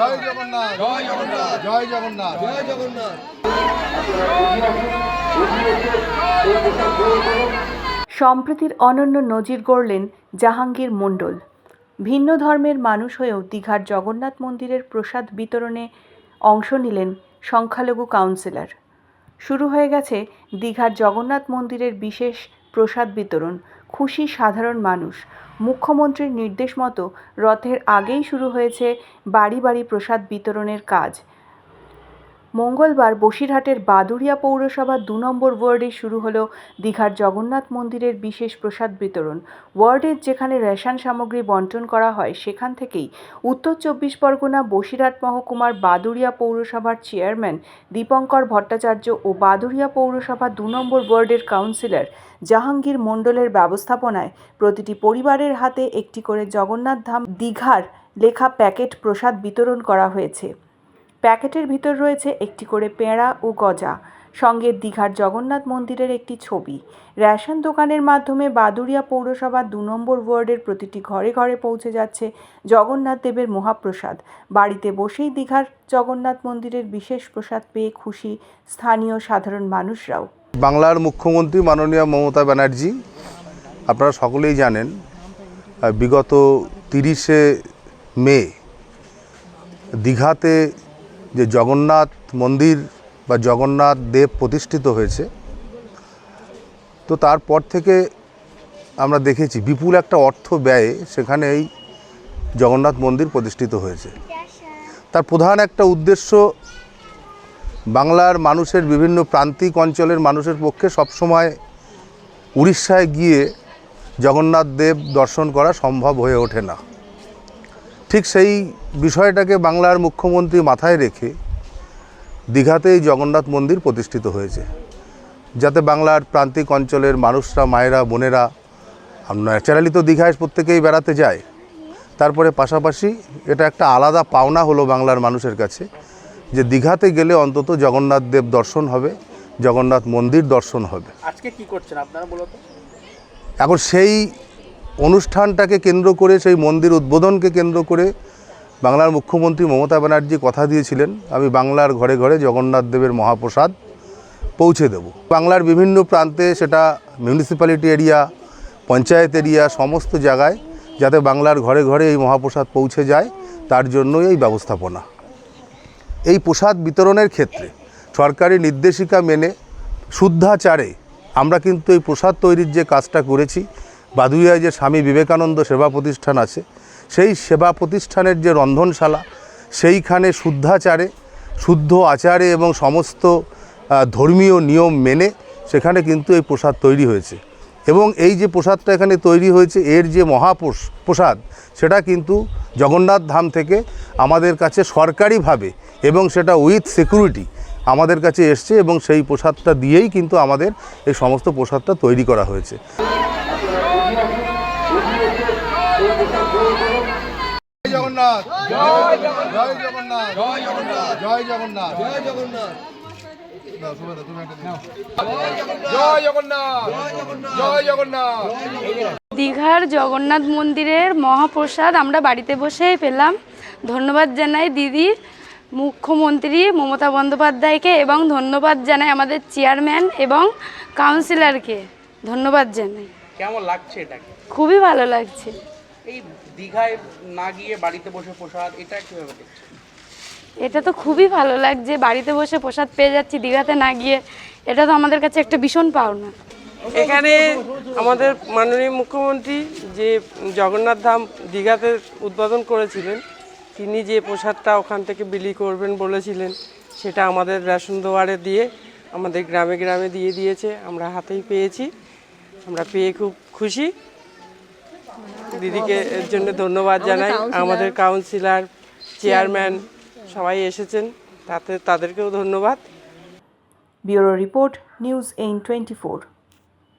জয় জগন্নাথ। জয় জগন্নাথ। জয় জগন্নাথ। জয় জগন্নাথ। সম্প্রীতির অনন্য নজির গড়লেন জাহাঙ্গীর মণ্ডল। ভিন্ন ধর্মের মানুষ হয়েও দীঘার জগন্নাথ মন্দিরের প্রসাদ বিতরণে অংশ নিলেন সংখ্যালঘু কাউন্সিলর। শুরু হয়ে গেছে দীঘার জগন্নাথ মন্দিরের বিশেষ প্রসাদ বিতরণ, খুশি সাধারণ মানুষ। মুখ্যমন্ত্রীর নির্দেশ মতো রথের আগেই শুরু হয়েছে বাড়ি বাড়ি প্রসাদ বিতরণের কাজ। মঙ্গলবার বসিরহাটের বাদুড়িয়া পৌরসভার দু নম্বর ওয়ার্ডে শুরু হলো দীঘার জগন্নাথ মন্দিরের বিশেষ প্রসাদ বিতরণ। ওয়ার্ডের যেখানে রেশন সামগ্রী বন্টন করা হয়, সেখান থেকেই উত্তর চব্বিশ পরগনা বসিরহাট মহকুমার বাদুড়িয়া পৌরসভার চেয়ারম্যান দীপঙ্কর ভট্টাচার্য ও বাদুড়িয়া পৌরসভা দু নম্বর ওয়ার্ডের কাউন্সিলর জাহাঙ্গীর মণ্ডলের ব্যবস্থাপনায় প্রতিটি পরিবারের হাতে একটি করে জগন্নাথ ধাম দীঘার লেখা প্যাকেট প্রসাদ বিতরণ করা হয়েছে। প্যাকেটের ভিতর রয়েছে একটি করে পেঁড়া ও গজা, সঙ্গে দীঘার জগন্নাথ মন্দিরের একটি ছবি। রেশন দোকানের মাধ্যমে বাদুড়িয়া পৌরসভা দু নম্বর ওয়ার্ডের প্রতিটি ঘরে ঘরে পৌঁছে যাচ্ছে জগন্নাথ দেবের মহাপ্রসাদ। বাড়িতে বসেই দীঘার জগন্নাথ মন্দিরের বিশেষ প্রসাদ পেয়ে খুশি স্থানীয় সাধারণ মানুষরাও। বাংলার মুখ্যমন্ত্রী মাননীয় মমতা ব্যানার্জি, আপনারা সকলেই জানেন বিগত তিরিশে মে দীঘাতে যে জগন্নাথ মন্দির বা জগন্নাথ দেব প্রতিষ্ঠিত হয়েছে, তো তারপর থেকে আমরা দেখেছি বিপুল একটা অর্থ ব্যয়ে সেখানে এই জগন্নাথ মন্দির প্রতিষ্ঠিত হয়েছে। তার প্রধান একটা উদ্দেশ্য বাংলার মানুষের বিভিন্ন প্রান্তিক অঞ্চলের মানুষের পক্ষে সবসময় উড়িষ্যায় গিয়ে জগন্নাথ দেব দর্শন করা সম্ভব হয়ে ওঠে না। ঠিক সেই বিষয়টাকে বাংলার মুখ্যমন্ত্রী মাথায় রেখে দীঘাতেই জগন্নাথ মন্দির প্রতিষ্ঠিত হয়েছে যাতে বাংলার প্রান্তিক অঞ্চলের মানুষরা মায়েরা বোনেরা ন্যাচারালি তো দীঘায় প্রত্যেকেই বেড়াতে যায়। তারপরে পাশাপাশি এটা একটা আলাদা পাওনা হলো বাংলার মানুষের কাছে যে দীঘাতে গেলে অন্তত জগন্নাথ দেব দর্শন হবে জগন্নাথ মন্দির দর্শন হবে। আজকে কি করছেন আপনারা বলতো? এখন সেই অনুষ্ঠানটাকে কেন্দ্র করে, সেই মন্দির উদ্বোধনকে কেন্দ্র করে বাংলার মুখ্যমন্ত্রী মমতা ব্যানার্জি কথা দিয়েছিলেন, আমি বাংলার ঘরে ঘরে জগন্নাথ দেবের মহাপ্রসাদ পৌঁছে দেব। বাংলার বিভিন্ন প্রান্তে সেটা মিউনিসিপ্যালিটি এরিয়া পঞ্চায়েত এরিয়া সমস্ত জায়গায় যাতে বাংলার ঘরে ঘরে এই মহাপ্রসাদ পৌঁছে যায়, তার জন্যই এই ব্যবস্থাপনা। এই প্রসাদ বিতরণের ক্ষেত্রে সরকারি নির্দেশিকা মেনে শুদ্ধাচারে আমরা কিন্তু এই প্রসাদ তৈরির যে কাজটা করেছি বাদুইয়ায় যে স্বামী বিবেকানন্দ সেবা প্রতিষ্ঠান আছে, সেই সেবা প্রতিষ্ঠানের যে রন্ধনশালা, সেইখানে শুদ্ধাচারে, শুদ্ধ আচারে এবং সমস্ত ধর্মীয় নিয়ম মেনে সেখানে কিন্তু এই প্রসাদ তৈরি হয়েছে। এবং এই যে প্রসাদটা এখানে তৈরি হয়েছে, এর যে মহাপ্রস প্রসাদ, সেটা কিন্তু জগন্নাথ ধাম থেকে আমাদের কাছে সরকারিভাবে এবং সেটা উইথ সিকিউরিটি আমাদের কাছে এসছে এবং সেই প্রসাদটা দিয়েই কিন্তু আমাদের এই সমস্ত প্রসাদটা তৈরি করা হয়েছে। জগন্নাথ। জয় জগন্নাথ। জয় জগন্নাথ। জয় জগন্নাথ। জয় জগন্নাথ। দাও, সুভদ্রা, তুমি একটা দিও। জয় জগন্নাথ। জয় জগন্নাথ। দীঘার জগন্নাথ মন্দিরের মহাপ্রসাদ আমরা বাড়িতে বসেই পেলাম। ধন্যবাদ জানাই দিদি মুখ্যমন্ত্রী মমতা বন্দ্যোপাধ্যায়কে এবং ধন্যবাদ জানাই আমাদের চেয়ারম্যান এবং কাউন্সিলরকে। ধন্যবাদ জানাই। কেমন লাগছে এটাকে? খুবই ভালো লাগছে। এই দীঘায় না গিয়ে বাড়িতে বসে প্রসাদ এটা কীভাবে দেখছেন এটা তো খুবই ভালো লাগছে বাড়িতে বসে প্রসাদ পেয়ে যাচ্ছি দীঘাতে না গিয়ে। এটা তো আমাদের কাছে একটা ভীষণ পাওনা। এখানে আমাদের মাননীয় মুখ্যমন্ত্রী যে জগন্নাথ ধাম দীঘাতে উদ্বোধন করেছিলেন তিনি যে প্রসাদটা ওখান থেকে বিলি করবেন বলেছিলেন সেটা আমাদের রেশন দোয়ারে দিয়ে আমাদের গ্রামে গ্রামে দিয়ে দিয়েছে আমরা হাতেই পেয়েছি। আমরা পেয়ে খুব খুশি। দিদিকে এর জন্য ধন্যবাদ জানাই। আমাদের কাউন্সিলর চেয়ারম্যান সবাই এসেছেন। তাতে তাদেরকেও ধন্যবাদ। Bureau report news in twenty four.